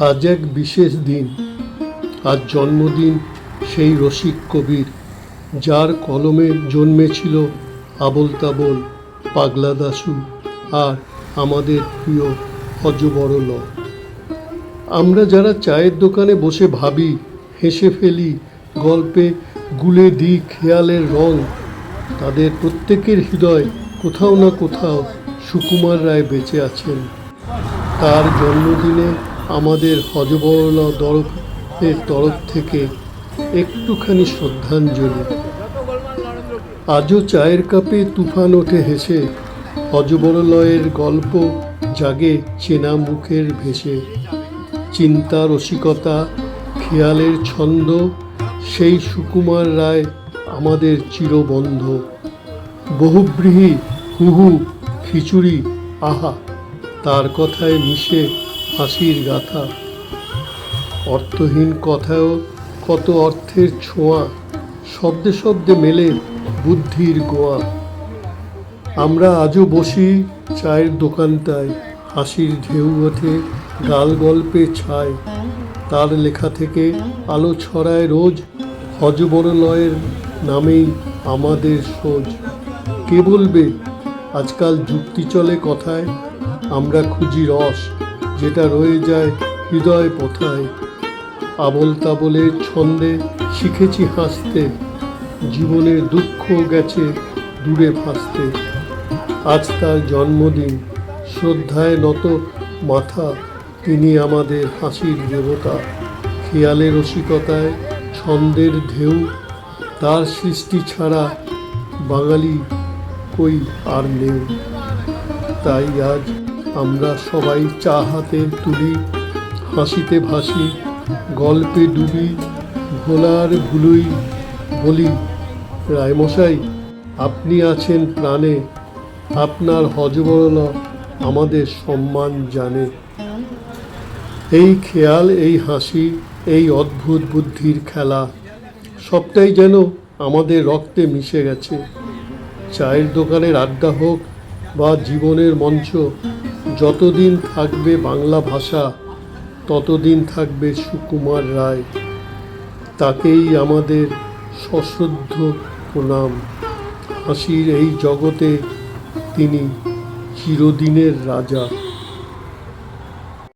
আজ এক বিশেষ দিন। আজ জন্মদিন সেই রসিক কবির, যার কলমে জন্মেছিল আবল তাবল, পাগলা দাশু আর আমাদের প্রিয় অজবরল। আমরা যারা চায়ের দোকানে বসে ভাবি, হেসে ফেলি, গল্পে গুলে দিই খেয়ালের রং, তাদের প্রত্যেকের হৃদয় কোথাও না কোথাও সুকুমার রায় বেঁচে আছেন। তার জন্মদিনে আমাদের হজবরল দরফের তরফ থেকে একটুখানি শ্রদ্ধাঞ্জলি। আজও চায়ের কাপে তুফান ওঠে হেসে, হজবরলয়ের গল্প জাগে চেনা মুখের ভেসে। চিন্তা, রসিকতা, খেয়ালের ছন্দ, সেই সুকুমার রায় আমাদের চিরবন্ধ। বহুব্রীহি হুহু খিচুড়ি, আহা, তার কথায় মিশে হাসির গাথা। অর্থহীন কথায়ও কত অর্থের ছোঁয়া, শব্দে শব্দে মেলে বুদ্ধির গোয়া। আমরা আজও বসি চায়ের দোকানটায়, হাসির ঢেউ ওঠে গাল গল্পে ছায়। তার লেখা থেকে আলো ছড়ায় রোজ, হজবরলয়ের নামেই আমাদের সোজ। কে বলবে, আজকাল যুক্তি চলে কথায়, আমরা খুঁজি রস। যেটা রয়ে যায় হৃদয় পথায়। আবল তাবলের ছন্দে শিখেছি হাসতে জীবনের দুঃখ গেছে দূরে ভাসতে। আজ তার জন্মদিন, শ্রদ্ধায় নত মাথা, তিনি আমাদের হাসির দেবতা। খেয়ালের রসিকতায় ছন্দের ঢেউ, তার সৃষ্টি ছাড়া বাঙালি কই আর নেই। তাই আজ আমরা সবাই চা হাতে তুলি, হাসিতে ভাসি, গল্পে ডুবি, ভোলার ভুলুই বলি, রায়মশাই, আপনি আছেন প্রাণে, আপনার হজবরল আমাদের সম্মান জানে। এই খেয়াল, এই হাসি, এই অদ্ভুত বুদ্ধির খেলা, সবটাই যেন আমাদের রক্তে মিশে গেছে। চায়ের দোকানের আড্ডা হোক বা জীবনের মঞ্চ যতদিন থাকবে বাংলা ভাষা, ততদিন থাকবে সুকুমার রায়। তাকেই আমাদের সশ্রদ্ধ প্রণাম। হাসির এই জগতে তিনি চিরদিনের রাজা।